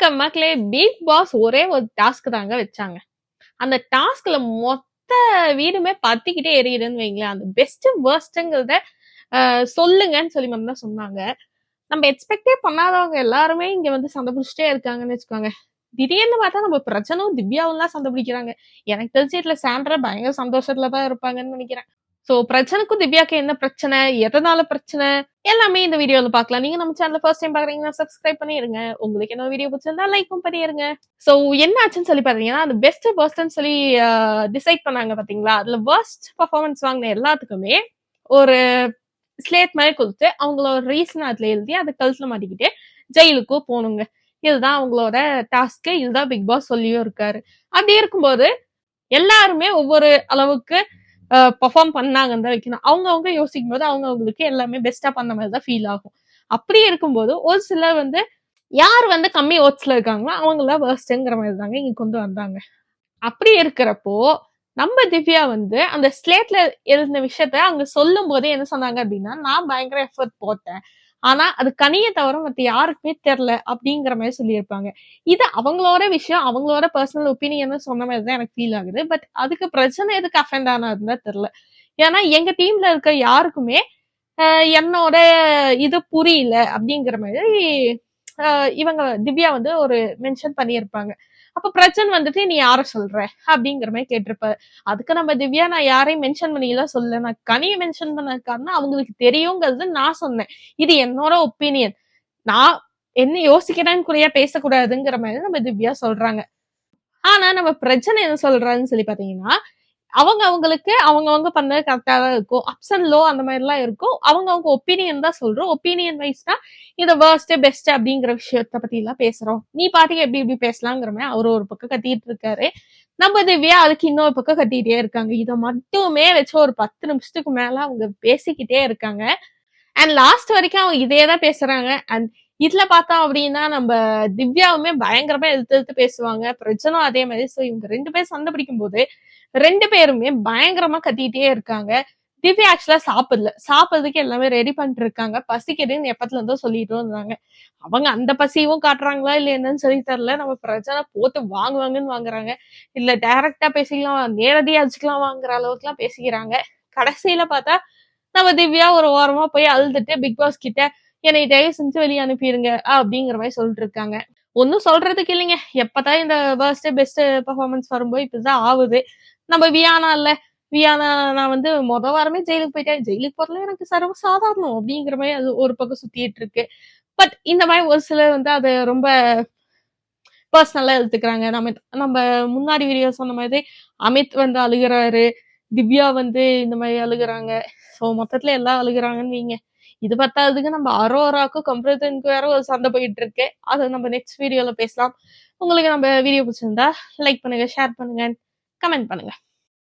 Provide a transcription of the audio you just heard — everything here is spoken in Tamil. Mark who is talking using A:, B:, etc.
A: வணக்கம் மக்களே பிக் பாஸ் ஒரே ஒரு டாஸ்க் தாங்க வச்சாங்க. அந்த டாஸ்க்ல மொத்த வீடுமே பத்திக்கிட்டே எரியுதுன்னு வைங்களேன். அந்த பெஸ்ட் வேர்ஸ்ட்ங்கிறத சொல்லுங்கன்னு சொல்லி மட்டும் தான் சொன்னாங்க. நம்ம எக்ஸ்பெக்டே பண்ணாதவங்க எல்லாருமே இங்க வந்து சண்டை பிடிச்சிட்டே இருக்காங்கன்னு வச்சுக்கோங்க. திடீர்னு பார்த்தா நம்ம பிரச்சனும் திவ்யாவும் சண்டை பிடிக்கிறாங்க. எனக்கு தெரிஞ்சு இதுல சாண்ட்ரா பயங்கர சந்தோஷத்துல தான் இருப்பாங்கன்னு நினைக்கிறேன். சோ பிரச்சனைக்கும் திவ்யாக்கு என்ன பிரச்சனை? எதனால பிரச்சனை? எல்லாமே இந்த வீடியோல பார்க்கலாம். நீங்க நம்ம சேனல் ஃபர்ஸ்ட் டைம் பாக்குறீங்கன்னா சப்ஸ்கிரைப் பண்ணிருங்க. உங்களுக்கு என்ன வீடியோ பிடிச்சிருந்தா லைக்கும் பண்ணிருங்க. சோ என்ன ஆச்சுன்னு சொல்லி பாத்தீங்கன்னா அந்த பெஸ்ட் பர்ஸ்ட்னு சொல்லி டிசைட் பண்ணாங்க பாத்தீங்களா அதுல worst பர்ஃபார்மன்ஸ் வாங்கின எல்லாத்துக்குமே ஒரு ஸ்லேட் மாதிரி கொடுத்து அவங்களோட ரீசன் அதுல எழுதி அதை கழுத்துல மாட்டிக்கிட்டு ஜெயிலுக்கும் போகணுங்க. இதுதான் அவங்களோட டாஸ்க் இதுதான் பிக் பாஸ் சொல்லியும் இருக்காரு. அப்படி இருக்கும்போது எல்லாருமே ஒவ்வொரு அளவுக்கு பெர்ஃபார்ம் பண்ணாங்கன்னு தான் வைக்கணும். அவங்க அவங்க யோசிக்கும் போது அவங்க அவங்களுக்கு எல்லாமே பெஸ்டா பண்ண மாதிரி தான் ஃபீல் ஆகும். அப்படி இருக்கும்போது ஒரு சிலர் வந்து யார் வந்து கம்மி ஓட்ஸ்ல இருக்காங்களோ அவங்கள வேர்ஸ்ட்ங்கிற மாதிரி தாங்க இங்க கொண்டு வந்தாங்க. அப்படி இருக்கிறப்போ நம்ம திவ்யா வந்து அந்த ஸ்லேட்ல எழுந்த விஷயத்த அங்க சொல்லும் போதே என்ன சொன்னாங்க அப்படின்னா நான் பயங்கர எஃபர்ட் போட்டேன். ஆனா அது கனியை தவிர மற்ற யாருக்குமே தெரில அப்படிங்கிற மாதிரி சொல்லியிருப்பாங்க. இது அவங்களோட விஷயம் அவங்களோட பர்சனல் ஒப்பீனியன் சொன்ன மாதிரி தான் எனக்கு ஃபீல் ஆகுது. பட் அதுக்கு பிரச்சனை எதுக்கு அஃபெண்ட் ஆனதுன்னு தான் தெரியல. ஏன்னா எங்க டீம்ல இருக்க யாருக்குமே ஆஹ் என்னோட இது புரியல அப்படிங்கிற மாதிரி ஆஹ் இவங்க திவ்யா வந்து ஒரு மென்ஷன் பண்ணியிருப்பாங்க. அப்ப பிரச்சனை வந்துட்டு நீ யார சொல்ற? அப்படிங்கிற மாதிரி கேட்டிருப்பாரு அதுக்கு நம்ம திவ்யா நான் யாரையும் மென்ஷன் பண்ணிலாம் சொல்ல நான் கனியை மென்ஷன் பண்ண காரணம் அவங்களுக்கு தெரியுங்கிறது நான் சொன்னேன். இது என்னோட ஒப்பீனியன் நான் என்ன யோசிக்கிறேன்னு குறையா பேசக்கூடாதுங்கிற மாதிரி நம்ம திவ்யா சொல்றாங்க. ஆனா நம்ம பிரச்சனை என்ன சொல்றான்னு சொல்லி பாத்தீங்கன்னா அவங்க அவங்களுக்கு அவங்க அவங்க பண்ணது கரெக்டா தான் இருக்கும். அப்ஸ் அண்ட் லோ அந்த மாதிரி எல்லாம் இருக்கும். அவங்க அவங்க ஒப்பீனியன் தான் சொல்றோம். ஒப்பீனியன் வைஸ் தான் இத வேர்ஸ்ட் பெஸ்ட் அப்படிங்கிற விஷயத்த பத்தி எல்லாம் பேசுறோம். நீ பாத்தீங்க எப்படி இப்படி பேசலாங்கிற மாதிரி அவர் ஒரு பக்கம் கத்திட்டு இருக்காரு. நம்ம திவ்யா அதுக்கு இன்னொரு பக்கம் கத்திட்டே இருக்காங்க. இதை மட்டுமே வச்சு ஒரு பத்து நிமிஷத்துக்கு மேல அவங்க பேசிக்கிட்டே இருக்காங்க. அண்ட் லாஸ்ட் வரைக்கும் அவங்க இதே தான் பேசுறாங்க. அண்ட் இதுல பார்த்தோம் அப்படின்னா நம்ம திவ்யாவுமே பயங்கரமா எதிர்த்து எதிர்த்து பேசுவாங்க. பிரச்சனும் அதே மாதிரி. ஸோ இவங்க ரெண்டு பேரும் சண்டை பிடிக்கும் போது ரெண்டு பேருமே பயங்கரமா கத்திட்டே இருக்காங்க. திவ்யா ஆக்சுவலா சாப்பிடல. சாப்பிட்றதுக்கு எல்லாமே ரெடி பண்ணிட்டு இருக்காங்க. பசிக்குதுன்னு எப்பத்துல இருந்தோ சொல்லிட்டு இருந்தாங்க. அவங்க அந்த பசியும் காட்டுறாங்களா இல்ல என்னன்னு சொல்லி தரல நம்ம பிரச்சனை போட்டு வாங்குவாங்கன்னு வாங்குறாங்க. இல்ல டைரக்டா பேசிக்கலாம் நேரடியா வச்சுக்கலாம் வாங்குற அளவுக்கு எல்லாம் பேசிக்கிறாங்க. கடைசியில பார்த்தா நம்ம திவ்யா ஒரு ஓரமா போய் அழுதுட்டு பிக் பாஸ் கிட்ட என்னை தயவு செஞ்சு வெளியே அனுப்பிடுங்க அப்படிங்கிற மாதிரி சொல்லிட்டு இருக்காங்க. ஒன்றும் சொல்றதுக்கு இல்லைங்க. எப்பதான் இந்த ஃபர்ஸ்ட் பெஸ்ட் பெர்ஃபார்மன்ஸ் வரும்போது இப்படிதான் ஆகுது. நம்ம வியானா இல்ல. வியானா நான் வந்து மொத வாரமே ஜெயிலுக்கு போயிட்டேன். ஜெயிலுக்கு போறதுல எனக்கு சர்வ சாதாரணம் அப்படிங்கிற மாதிரி அது ஒரு பக்கம் சுத்திட்டு இருக்கு. பட் இந்த மாதிரி ஒரு சிலர் வந்து அதை ரொம்ப பர்சனலா எடுத்துக்கிறாங்க. நம்ம நம்ம முன்னாடி வீடியோ சொன்ன மாதிரி அமித் வந்து அழுகுறாரு. திவ்யா வந்து இந்த மாதிரி அழுகுறாங்க. ஸோ மொத்தத்துல எல்லாம் அழுகுறாங்கன்னு வைங்க. இது பத்தாததுக்கு நம்ம அரோராக்கும் கம்ப்யூட்டருக்கு வேற ஒரு சண்டை போயிட்டு இருக்கு. அதை நம்ம நெக்ஸ்ட் வீடியோல பேசலாம். உங்களுக்கு நம்ம வீடியோ பிடிச்சிருந்தா லைக் பண்ணுங்க ஷேர் பண்ணுங்க கமெண்ட் பண்ணுங்க.